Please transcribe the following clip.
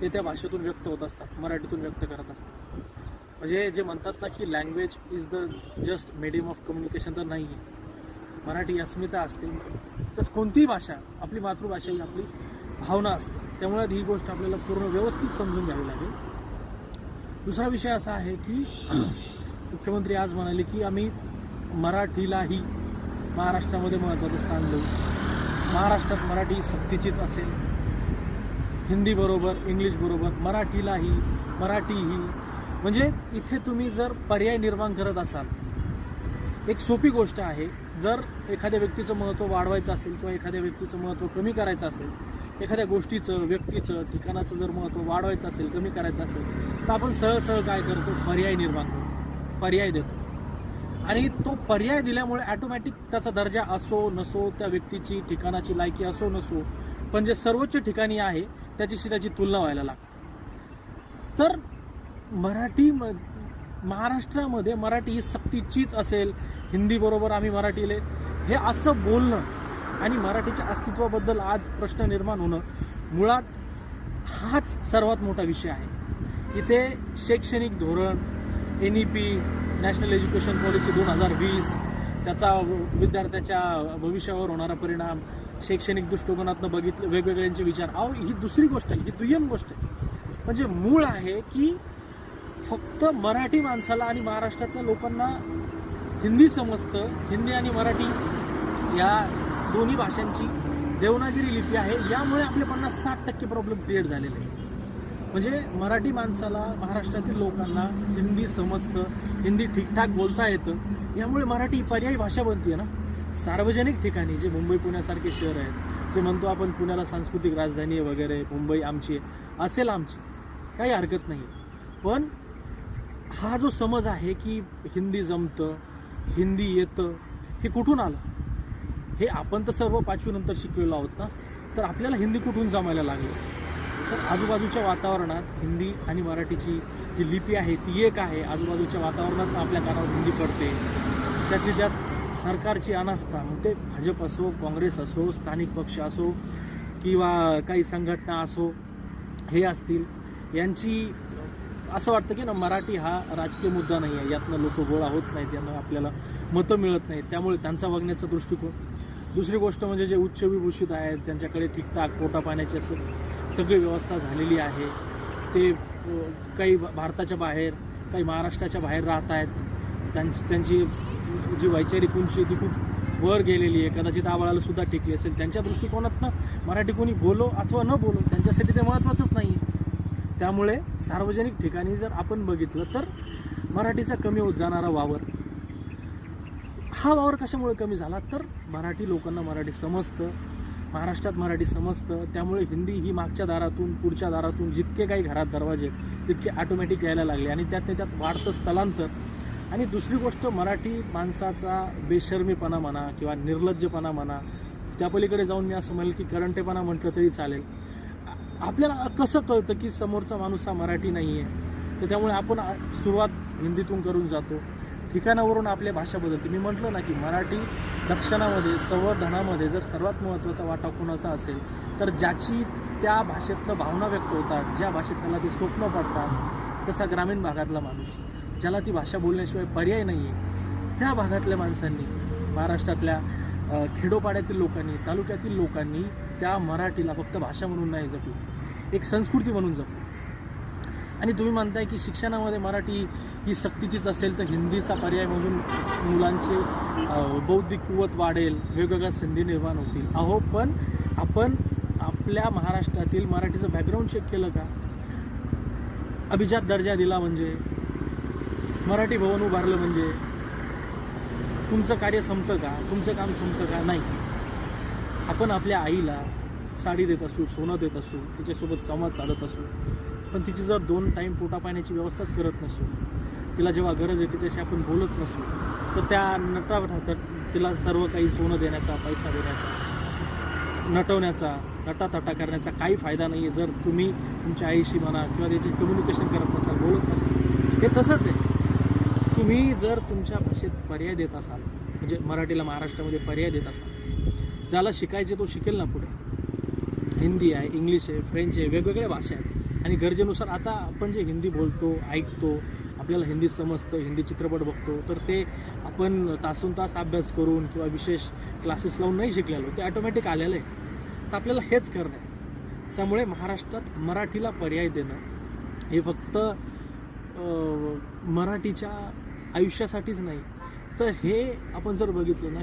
ते त्या भाषेतून व्यक्त होत असतात मराठीतून व्यक्त करत असतात. म्हणजे जे म्हणतात ना की language is the just medium of communication तर नाही आहे मराठी अस्मिता असते. जस्ट कोणतीही भाषा आपली मातृभाषा ही आपली भावना असते. त्यामुळे ही गोष्ट आपल्याला पूर्ण व्यवस्थित समजून घ्यावी लागेल. दुसरा विषय असा आहे की मुख्यमंत्री आज म्हणाले की आम्ही मराठीलाही महाराष्ट्रामध्ये महत्त्वाचं स्थान देऊ. महाराष्ट्रात मराठी सक्तीचीच असेल. हिंदीबरोबर इंग्लिशबरोबर मराठीलाही मराठी मराठीलाही मराठीही. म्हणजे इथे तुम्ही जर पर्याय निर्माण करत असाल एक सोपी गोष्ट आहे जर एखाद्या व्यक्तीचं महत्त्व वाढवायचं असेल किंवा एखाद्या व्यक्तीचं महत्त्व कमी करायचं असेल एखाद्या गोष्टीचं व्यक्तीचं ठिकाणाचं जर महत्त्व वाढवायचं असेल कमी करायचं असेल तर आपण सरळ सरळ काय करतो? पर्याय निर्माण करतो. पर्याय देतो. आणि तो पर्याय दिल्यामुळे ॲटोमॅटिक त्याचा दर्जा असो नसो त्या व्यक्तीची ठिकाणाची लायकी असो नसो पण जे सर्वोच्च ठिकाणी आहे त्याच्याशी त्याची तुलना व्हायला लागते. तर मराठी म महाराष्ट्रामध्ये मराठी ही सक्तीचीच असेल हिंदीबरोबर आम्ही मराठीले. हे असं बोलणं आणि मराठीच्या अस्तित्वाबद्दल आज प्रश्न निर्माण होणं मुळात हाच सर्वात मोठा विषय आहे. इथे शैक्षणिक धोरण N E P national education policy दोन हजार वीस त्याचा विद्यार्थ्याच्या भविष्यावर होणारा परिणाम शैक्षणिक दृष्टिकोनातनं बघितलं वेगवेगळ्यांचे विचार. अहो ही दुसरी गोष्ट आहे ही दुय्यम गोष्ट आहे. म्हणजे मूळ आहे की फक्त मराठी माणसाला आणि महाराष्ट्रातल्या लोकांना हिंदी समजतं. हिंदी आणि मराठी या दोन्ही भाषांची देवनागिरी लिपी आहे. यामुळे आपले पन्नास साठ टक्के प्रॉब्लेम क्रिएट झालेले आहे म्हणजे मराठी माणसाला महाराष्ट्रातील लोकांना हिंदी समजतं हिंदी ठीकठाक बोलता येतं. यामुळे मराठी पर्यायी भाषा बनते ना. सार्वजनिक ठिकाणी जे मुंबई पुण्यासारखे शहर आहेत जे म्हणतो आपण पुण्याला सांस्कृतिक राजधानी आहे वगैरे मुंबई आमची आहे असेल आमची काही हरकत नाही. पण हा जो समज आहे की हिंदी जमतं हिंदी येतं हे कुठून आलं? हे आपण तर सर्व पाचवीनंतर शिकलेलो आहोत ना? तर आपल्याला हिंदी कुठून जमायला लागलं? तर आजूबाजूच्या वातावरणात हिंदी आणि मराठीची जी लिपी आहे ती एक आहे. आजूबाजूच्या वातावरणात आपल्या कानावर हिंदी पडते. त्यातली त्यात सरकारची अनास्था मग ते भाजप असो काँग्रेस असो स्थानिक पक्ष असो किंवा काही संघटना असो हे असतील यांची असं वाटतं की ना मराठी हा राजकीय मुद्दा नाही आहे. यातनं लोक गोळा होत नाहीत यांना आपल्याला मतं मिळत नाहीत. त्यामुळे त्यांचा बघण्याचा दृष्टिकोन. दुसरी गोष्ट म्हणजे जे उच्च विभूषित आहेत त्यांच्याकडे ठीकठाक पोटा पाण्याची सगळी व्यवस्था झालेली आहे. ते काही भारताच्या बाहेर काही महाराष्ट्राच्या बाहेर राहत आहेत. त्यांची त्यांची जी वैचारिक उंची ती खूप वर गेलेली आहे. कदाचित आबाळाला सुद्धा टेकली असेल. त्यांच्या दृष्टिकोनातनं मराठी कोणी बोलो अथवा न बोलो त्यांच्यासाठी ते महत्त्वाचंच नाही. त्यामुळे सार्वजनिक ठिकाणी जर आपण बघितलं तर मराठीचा कमी होत जाणारा वावर हा वावर कशामुळे कमी झाला? तर मराठी लोकांना मराठी समजतं. महाराष्ट्रात मराठी समजतं. त्यामुळे हिंदी ही मागच्या दारातून पुढच्या दारातून जितके काही घरात दरवाजे तितके ऑटोमॅटिक यायला लागले. आणि त्यात त्यात वाढतं स्थलांतर. आणि दुसरी गोष्ट मराठी माणसाचा बेशर्मीपणा म्हणा किंवा निर्लज्जपणा म्हणा त्या पलीकडे जाऊन मी असं म्हणेल की करंटेपणा म्हटलं तरी चालेल. आपल्याला कसं कळतं की समोरचा माणूस हा मराठी नाही आहे तर त्यामुळे आपण सुरुवात हिंदीतून करून जातो. ठिकाणावरून आपल्या भाषा बदलते. मी म्हटलं ना की मराठी रक्षणामध्ये संवर्धनामध्ये जर सर्वात महत्त्वाचा वाटा कोणाचा असेल तर ज्याची त्या भाषेतनं भावना व्यक्त होतात ज्या भाषेत त्याला ती स्वप्न पडतात तसा ग्रामीण भागातला माणूस. ज्याला ती भाषा बोलण्याशिवाय पर्याय नाही आहे त्या भागातल्या माणसांनी महाराष्ट्रातल्या खेडोपाड्यातील लोकांनी तालुक्यातील लोकांनी त्या मराठीला फक्त भाषा म्हणून नाही जपली. एक संस्कृती म्हणून जपली. आणि तुम्ही म्हणताय की शिक्षणामध्ये मराठी ही सक्तीचीच असेल तर हिंदीचा पर्याय म्हणून मुलांची बौद्धिक कुवत वाढेल वेगवेगळ्या संधी निर्माण होतील. अहो पण आपण आपल्या महाराष्ट्रातील मराठीचं बॅकग्राऊंड चेक केलं का? अभिजात दर्जा दिला म्हणजे मराठी भवन उभारलं म्हणजे तुमचं कार्य संपतं का? तुमचं काम संपतं का? नाही. आपण आपल्या आईला साडी देत असू सोनं देत असू तिच्यासोबत संवाद साधत असू पण तिची जर दोन टाईम पोटा पाण्याची व्यवस्थाच करत नसू तिला जेव्हा गरज आहे तिच्याशी आपण बोलत नसू तर त्या नटा तिला सर्व काही सोनं देण्याचा पैसा देण्याचा नटवण्याचा नटातटा करण्याचा काही फायदा नाही आहे जर तुम्ही तुमच्या आईशी म्हणा किंवा त्याची कम्युनिकेशन करत नसाल बोलत नसाल हे तसंच आहे. तुम्ही जर तुमच्या भाषेत पर्याय देत असाल म्हणजे मराठीला महाराष्ट्रामध्ये पर्याय देत असाल ज्याला शिकायचे तो शिकेल ना पुढे. हिंदी आहे इंग्लिश आहे फ्रेंच आहे वेगवेगळ्या भाषा आहेत. आणि गरजेनुसार आता आपण जे हिंदी बोलतो ऐकतो आपल्याला हिंदी समजतं हिंदी चित्रपट बघतो तर ते आपण तासून तास अभ्यास करून किंवा विशेष क्लासेस लावून नाही शिकलेलो ते ॲटोमॅटिक आलेलं आहे. तर आपल्याला हेच करणं. आहे त्यामुळे महाराष्ट्रात मराठीला पर्याय देणं हे फक्त मराठीच्या आयुष्यासाठीच नाही. तर हे आपण जर बघितलं ना